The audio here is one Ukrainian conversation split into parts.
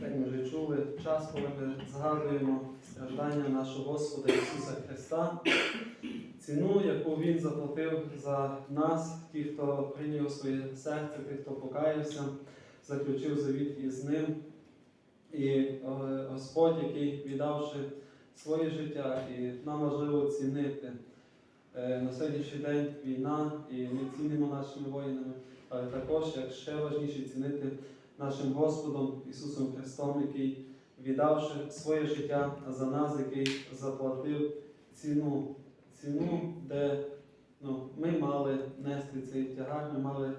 Так ми вже чули час, коли ми згадуємо страждання нашого Господа Ісуса Христа, ціну, яку Він заплатив за нас, ті, хто прийняв своє серце, ті, хто покаявся, заключив завіт із ним. І е, Господь, який віддавши своє життя, і нам важливо цінити. Е, На сьогоднішній день війна, і ми цінимо нашими воїнами, але також як ще важніше цінити нашим Господом Ісусом Христом, який віддавши своє життя за нас, який заплатив ціну, ціну, де ну, ми мали нести цей тягар, ми мали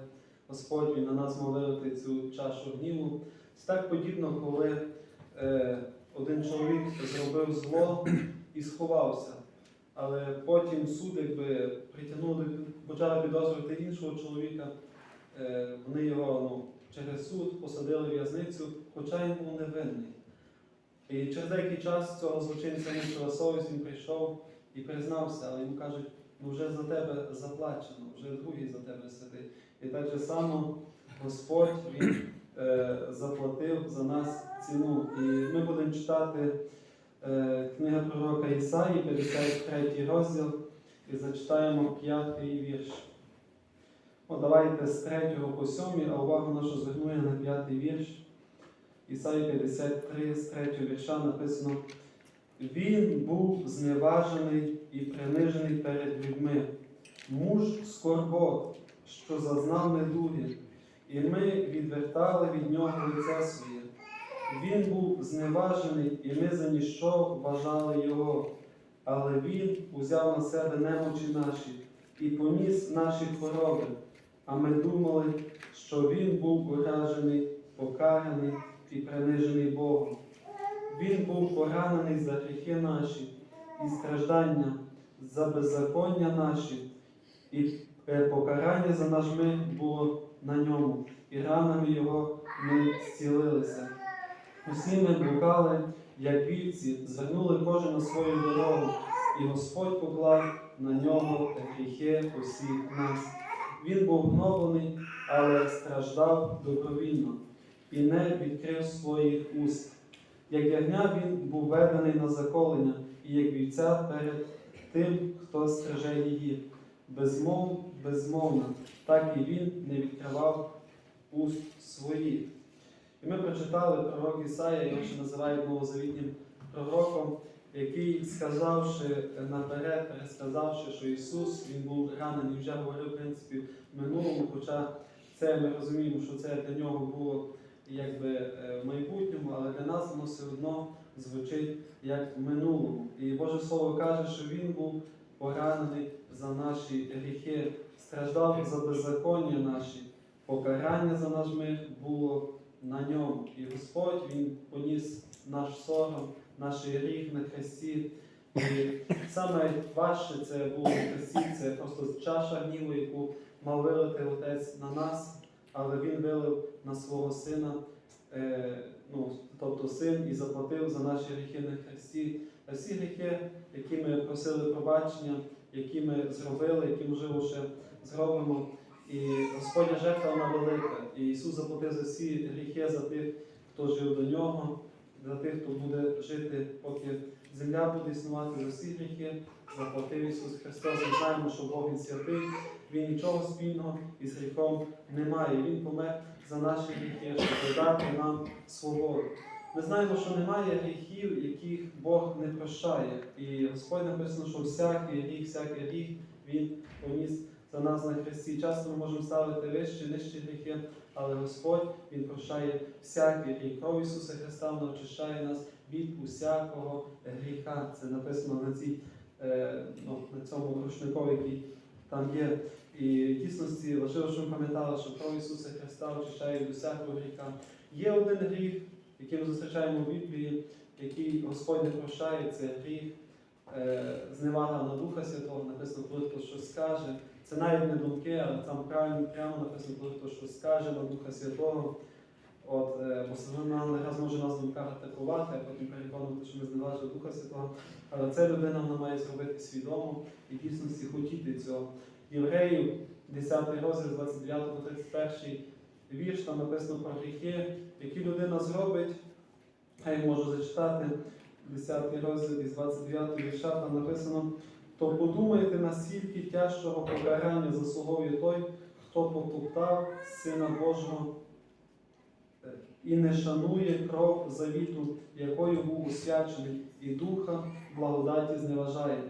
Господь на нас мав вилити цю чашу гніву. Це так подібно, коли е, один чоловік зробив зло і сховався. Але потім суд якби притягнули, почали підозрювати іншого чоловіка. Е, Вони його ну, через суд посадили в в'язницю, хоча він був невинний. І через деякий час цього злочинця іншого совість він прийшов і признався, але йому кажуть, ну вже за тебе заплачено, вже другий за тебе сидить. І так же само Господь Він е, заплатив за нас ціну. І ми будемо читати е, книга пророка Ісаї, 53 розділ, і зачитаємо п'ятий вірш. О, давайте з 3 по 7, а увагу нашу звернує на п'ятий вірш. Ісаї 53, з 3 вірша написано: Він був зневажений і принижений перед людьми, муж скорбот, що зазнав недуги, і ми відвертали від нього лице своє. Він був зневажений, і ми за ніщо вважали його. Але Він узяв на себе немочі наші і поніс наші хвороби. А ми думали, що Він був уражений, покараний і принижений Богом. Він був поранений за гріхи наші і страждання, за беззаконня наші, і е, покарання за наш мир було на ньому, і ранами Його ми зцілилися. Усі ми блукали, як вівці, звернули кожен на свою дорогу, і Господь поклав на нього гріхи усіх нас. Він був гноблений, але страждав добровільно і не відкрив своїх уст. Як ягня він був ведений на заколення, і як вівця перед тим, хто стриже її. Безмов, безмовна, так і він не відкривав уст своїх. І ми прочитали пророк Ісая, його ще називають новозавітнім пророком, який, сказавши наперед, пересказавши, що Ісус Він був ранений, вже говорив в принципі в минулому, хоча це ми розуміємо, що це для нього було якби е, в майбутньому, але для нас воно все одно звучить як в минулому. І Боже Слово каже, що Він був поранений за наші гріхи, страждав за беззаконня наші, покарання за наш мир було на ньому. І Господь Він поніс наш сором, наш гріх на хресті. І саме важче це було на хресті, це просто чаша гніву, яку мав вилити Отець на нас, але Він вилив на свого сина, е, ну, тобто син, і заплатив за наші гріхи на хресті. Всі гріхи, які ми просили пробачення, які ми зробили, які, можливо, ще зробимо. І Господня жертва вона велика. І Ісус заплатив за всі гріхи за тих, хто жив до нього, за тих, хто буде жити, поки земля буде існувати за всі гріхи. Заплатив Ісус Христос. Ми знаємо, що Бог Він святий, Він нічого спільного із гріхом не має. Він помер за наші гріхи, щоб дати нам свободу. Ми знаємо, що немає гріхів, яких Бог не прощає. І Господь написано, що всякий гріх, всякий гріх Він поніс за нас на хресті. Часто ми можемо ставити вищі, нижчі гріхи, але Господь Він прощає всякий гріх. Кров Ісуса Христа вона очищає нас від усякого гріха. Це написано на цій, е, ну, на цьому рушнику, який там є. І в дійсності важливо, щоб ми пам'ятали, що кров Ісуса Христа очищає від усякого гріха. Є один гріх, який ми зустрічаємо в Біблії, який Господь не прощає, це гріх. е, Зневага на Духа Святого, написано, хто щось скаже. Це навіть не думки, але там прямо, прямо написано, коли хто щось скаже на Духа Святого. От, е, бо не раз може нас в думках атакувати, а потім переконувати, що ми зневажили Духа Святого. Але це людина вона має зробити свідомо і дійсності хотіти цього. Євреїв, 10 розділ, 29 по 31 вірш, там написано про гріхи, які людина зробить. Я можу зачитати 10 розділ із 29 вірша, там написано, то подумайте, наскільки тяжкого покарання заслуговує той, хто потоптав Сина Божого е, і не шанує кров завіту, якою був освячений, і духа благодаті зневажає.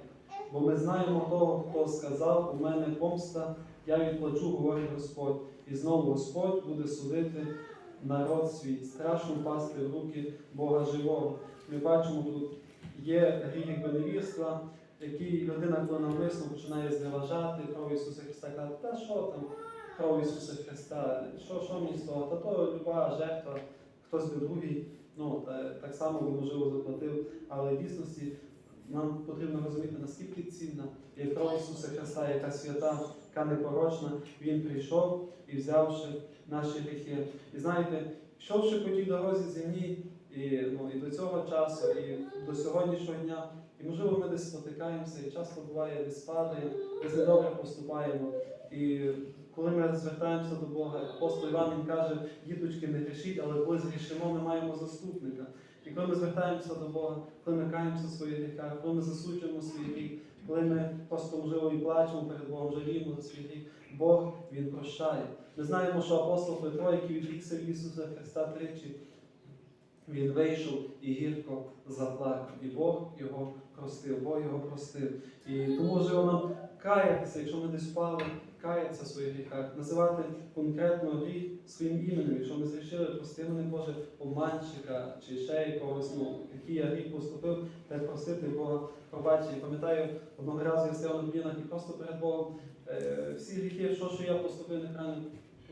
Бо ми знаємо того, хто сказав, у мене помста, я відплачу, говорить Господь. І знову Господь буде судити народ свій, страшно пасти в руки Бога живого. Ми бачимо, тут є гріх безневірства, який людина, коли навмисно починає зневажати кров Ісуса Христа, каже, та що там кров Ісуса Христа, що, що того, та то люба жертва, хтось би другий, ну, та, так само би можливо заплатив, але в дійсності нам потрібно розуміти, наскільки цінна є кров Ісуса Христа, яка свята, яка непорочна. Він прийшов і взявши наші гріхи. І знаєте, йшовши по тій дорозі землі, і, ну, і до цього часу, і до сьогоднішнього дня, і можливо ми десь спотикаємося, і часто буває, десь падаємо, десь недобре поступаємо. І коли ми звертаємося до Бога, апостол Іван він каже, діточки, не грішіть, але коли згрішимо, ми маємо заступника. І коли ми звертаємося до Бога, коли ми каємося в своїх гріхах, коли ми засуджуємо свій гріх, коли ми просто можливо і плачемо перед Богом, жаліємо свій гріх, Бог Він прощає. Ми знаємо, що апостол Петро, який відрікся від Ісуса Христа тричі, він вийшов і гірко заплакав. І Бог його простив, Бог його простив. І тому можливо нам каятися, якщо ми десь впали, каятися в своїх гріхах, називати конкретно гріх своїм іменем. Якщо ми зрішили, прости мене Боже, обманщика чи ще якогось, ну, який я гріх поступив, та просити Бога пробачення. Пам'ятаю, одного разу я стояв на колінах і просто перед Богом е, всі гріхи, що, що я поступив неправильно,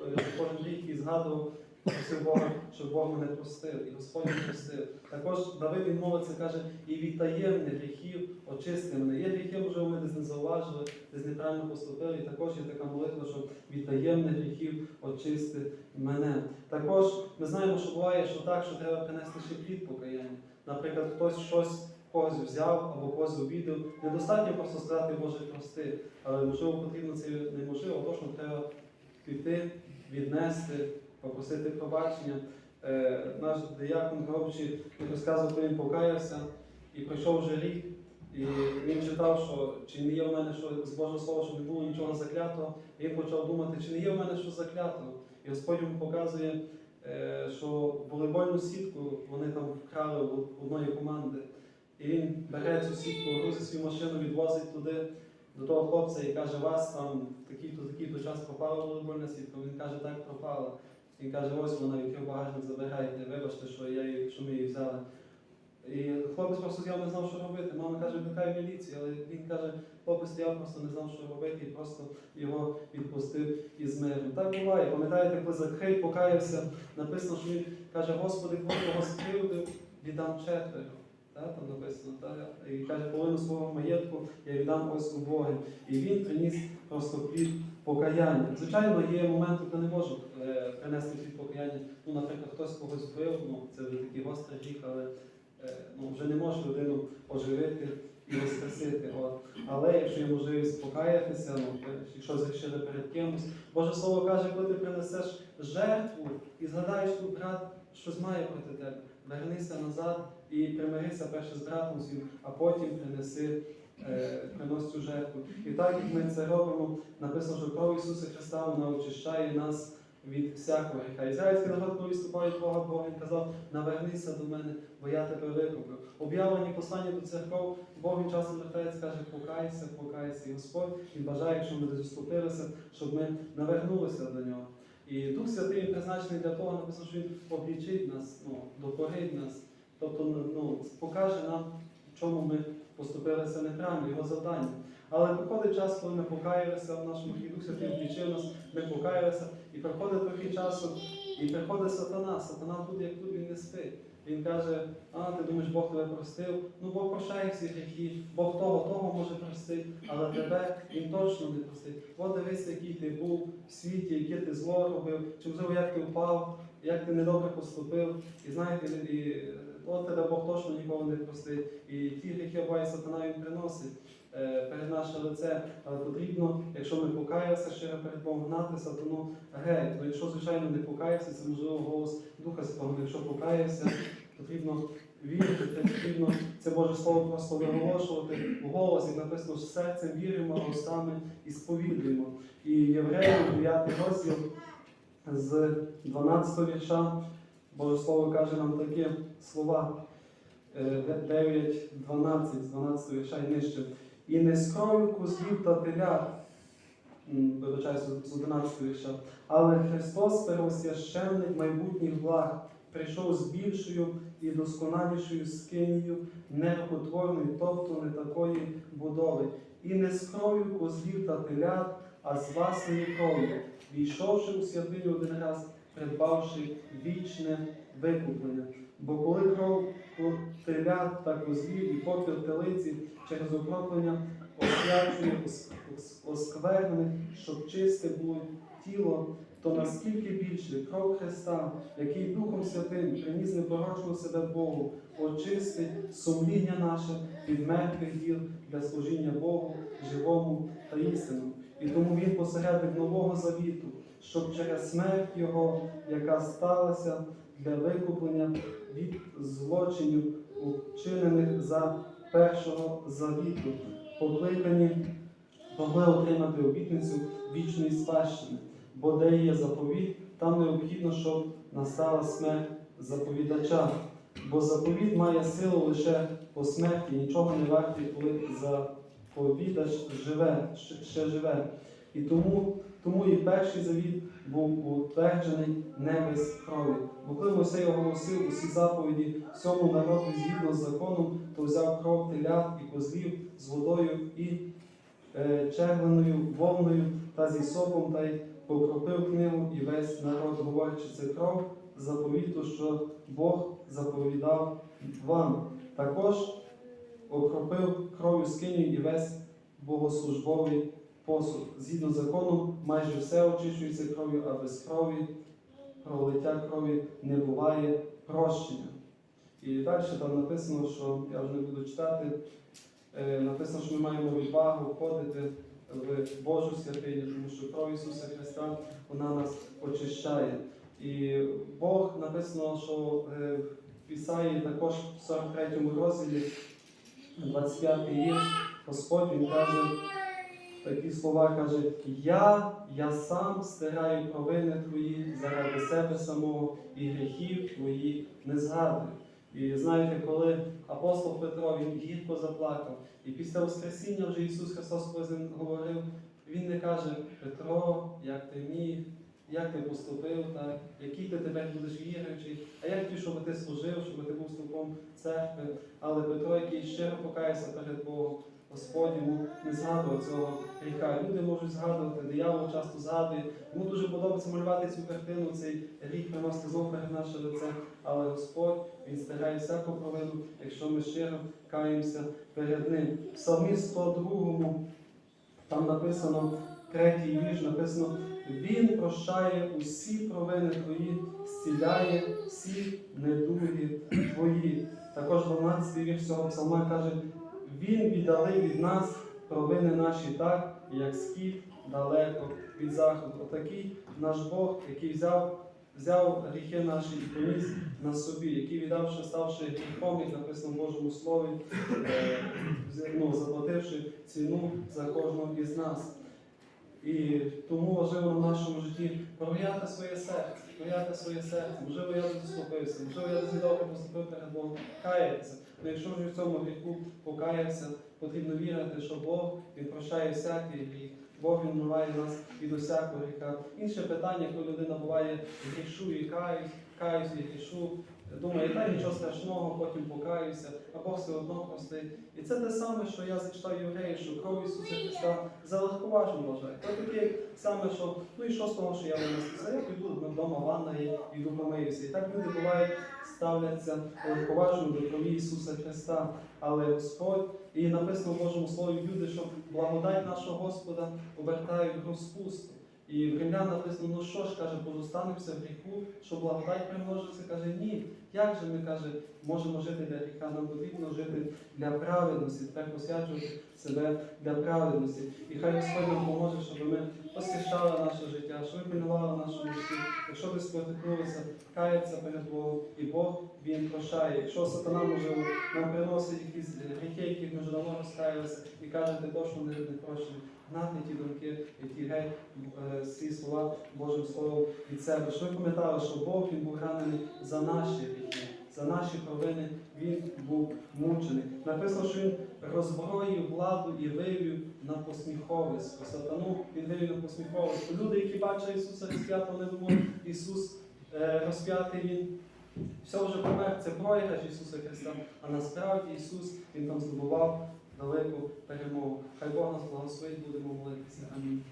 е, кожен гріх і згадував, просив Бога, щоб Бог мене простив, і Господь простив. Також Давид він молиться, каже, і від таємних гріхів очисти мене. Є гріхи, можливо, ми десь не зауважили, десь неправильно поступили. І також є така молитва, щоб від таємних гріхів очисти мене. Також ми знаємо, що буває, що так, що треба принести ще плід покаяння. Наприклад, хтось щось когось взяв або когось обідав. Недостатньо просто сказати Боже прости, але можливо потрібно це неможливо, точно треба піти, віднести, попросити пробачення. Е, наш диякон Гробчий розказував, коли він покаявся і пройшов вже рік. І він читав, що чи не є в мене що з Божого Слова, що не було нічого заклятого. І він почав думати, чи не є в мене що заклятого. І Господь йому показує, е, що волейбольну сітку вони там вкрали у одної команди. І він бере цю сітку, грузить свою машину, відвозить туди до того хлопця і каже, вас там в такий-то такий-то час пропала волейбольна сітка. Він каже, так пропала. Він каже, ось вона відкрив багажник, забирайте, вибачте, що, я її, що ми її взяли. І хлопець просто стояв, не знав, що робити. Мама каже, викликай міліцію, але він каже, хлопець стояв, просто не знав, що робити, і просто його відпустив із миром. Так буває. Пам'ятаєте, коли Закхей покаявся, написано, що він каже, Господи, коли кого скривдив, віддам четверо. Так, там написано, так? І каже, половину свого маєтку я віддам ось убогим. І він приніс просто плід покаяння. Звичайно, є моменти, коли не можу принести плід покаяння. Ну, наприклад, хтось когось вбив, ну це вже такий гострий гріх, але е, ну, вже не може людину оживити і воскресити. От. Але якщо є можливість покаятися, ну, е, якщо зрішили перед кимось, Боже Слово каже, коли ти принесеш жертву і згадаєш, що брат щось має проти тебе, вернися назад і примирися перше з братом а потім принеси. е, цю жертву. І так як ми це робимо, написано, що кров Ісуса Христа вона очищає нас від всякого гріха. Ізраїльський народ, коли виступають Бога, Бог він казав, навернися до мене, бо я тебе викупив. Об'явлені послання до церков, Бог часом звертається, каже, покайся, покайся. І Господь він бажає, якщо ми заступилися, щоб ми навернулися до нього. І Дух Святий призначений для того, написано, що він облічить нас, ну, допорить нас, тобто ну, покаже нам, в чому ми поступилися неправильно, його завдання. Але приходить час, коли ми покаялися в нашому Дух Святий облічив нас, ми покаялися, і приходить трохи часу, і приходить сатана. Сатана тут, як тут він не спить. Він каже, а ти думаєш, Бог тебе простив? Ну Бог прощає всі гріхи, Бог того, того може простити, але тебе він точно не простить. От дивись, який ти був в світі, яке ти зло робив, чи можливо, як ти впав, як ти недобре поступив. І знаєте, і от тебе Бог точно ніколи не простить. І ті гріхи буває сатана він приносить. Е, перед наше лице, але потрібно, якщо ми покаялися щиро перед Богом гнатися, то ну геть. Ну, якщо, звичайно, не покаявся, це можливо голос Духа Святого. Якщо покаявся, потрібно вірити, потрібно це Боже Слово просто виголошувати в голос, як написано, що серцем віримо, а устами і сповідуємо. І Євреїв 9 розділ з 12 вірша Боже Слово каже нам такі слова. 9, 12, з 12 вірша і нижче. І не з кров'ю та телят, вибачаюся, з 11 вірша, але Христос, первосвященник майбутніх благ, прийшов з більшою і досконалішою скинію, нерукотворної, тобто не такої будови. І не з кров'ю козлів та телят, а з власної крові, війшовши у святиню один раз, придбавши вічне викуплення. Бо телят та козлів і попіл телиці через окроплення освячує ос- ос- осквернених, щоб чисте було тіло, то наскільки більше кров Христа, який Духом Святим приніс непорочну себе Богу, очистить сумління наше від мертвих діл для служіння Богу, живому та істинному. І тому Він посередник нового завіту, щоб через смерть Його, яка сталася для викуплення від злочинів, вчинених за першого завіту, покликані могли отримати обітницю вічної спадщини, бо де є заповіт, там необхідно, щоб настала смерть заповідача. Бо заповіт має силу лише по смерті, нічого не вартий, коли заповідач живе, ще живе. І тому, тому і перший завіт був утверджений не без крові. Бо коли Мойсей оголосив усі заповіді всьому народу згідно з законом, то взяв кров телят і козлів з водою і е, червоною вовною та зі сопом та й покропив книгу і весь народ, говорячи, це кров заповіту, що Бог заповідав вам. Також окропив кров'ю скинів і весь богослужбовий посуд. Згідно з законом, майже все очищується кров'ю, а без крові, пролиття крові не буває прощення. І далі там написано, що я вже не буду читати. е, Написано, що ми маємо відвагу входити в Божу святиню, тому що кров Ісуса Христа вона нас очищає. І Бог написано, що е, в Ісаї також в 43 розділі, 25 вірш, Господь Він каже такі слова, каже, Я, я сам стираю провини твої заради себе самого і гріхів твоїх не згадую. І знаєте, коли апостол Петро він гірко заплакав, і після Воскресіння вже Ісус Христос говорив, Він не каже, Петро, як ти міг, як ти поступив, так, який ти тепер будеш віруючий, а як ти, щоб ти служив, щоб ти був стовпом церкви. Але Петро, який щиро покаявся перед Богом, Господь йому не згадував цього гріха. Люди можуть згадувати, диявол часто згадує. Йому дуже подобається малювати цю картину, цей гріх приносити знову перед наше лице. Але Господь він стирає всяку провину, якщо ми щиро каємося перед ним. В Псалмі 102 там написано, третій вірш, написано, Він прощає усі провини твої, зціляє всі недуги твої. Також 12 вірш цього псалма каже, Він віддалив від нас провини наші так, як схід далеко від заходу. Отакий наш Бог, який взяв, взяв гріхи наші і поніс на собі, який віддавши, ставши гріхом, як написано в Божому Слові, е, ну, заплативши ціну за кожного із нас. І тому важливо в нашому житті провіряти своє серце, провіряти своє серце. Можливо, я не доступився, можливо, я не поступив перед Богом. Каятися. Якщо вже в цьому гріху покаявся, потрібно вірити, що Бог він прощає всякий гріх. Бог він миває нас від усякого гріха. Інше питання, коли людина буває грішу і каюсь, каюсь і грішу. Думає, та нічого страшного, потім покаюся, а Бог все одно простить. І це те саме, що я зачитав євреї, що кров Ісуса Христа залегковажно вважає. Це таке саме, що ну і що з того, що я винесу? Я піду вдома ванна і йду помиюся. І так люди бувають, ставляться легковажно до крові Ісуса Христа. Але Господь, і написано в Божому Слові люди, що благодать нашого Господа обертають розпусту. І в Римлян написано, ну що ж, каже, позостанемося в гріху, що благодать примножиться, каже, ні. Як же ми каже, можемо жити для гріха? Нам потрібно жити для праведності, тепер посвячувати себе для праведності. І хай Господь нам поможе, щоб ми посвящали наше життя, щоб ми пильнували нашому житті. Якщо ви спотикнулися, каяться перед Богом, і Бог він прощає. Якщо сатана може нам приносить якісь гріхи, яких ми вже давно розкаялися, і каже, ти точно не прощений. Гнати ті думки, і ті геть е, ці слова Божим Словом від себе. Що ви пам'ятали, що Бог він був ранений за наші гріхи, за наші провини він був мучений. Написано, що він роззброїв владу і вивів на посміховисько. Сатану він вивів на посміховисько. Люди, які бачать Ісуса розп'ятого, вони думають, Ісус е, розп'ятий він. Все вже помер, це проіграш Ісуса Христа. А насправді Ісус Він там здобував велику перемогу. Хай Бог нас благословить, будемо молитися. Амінь.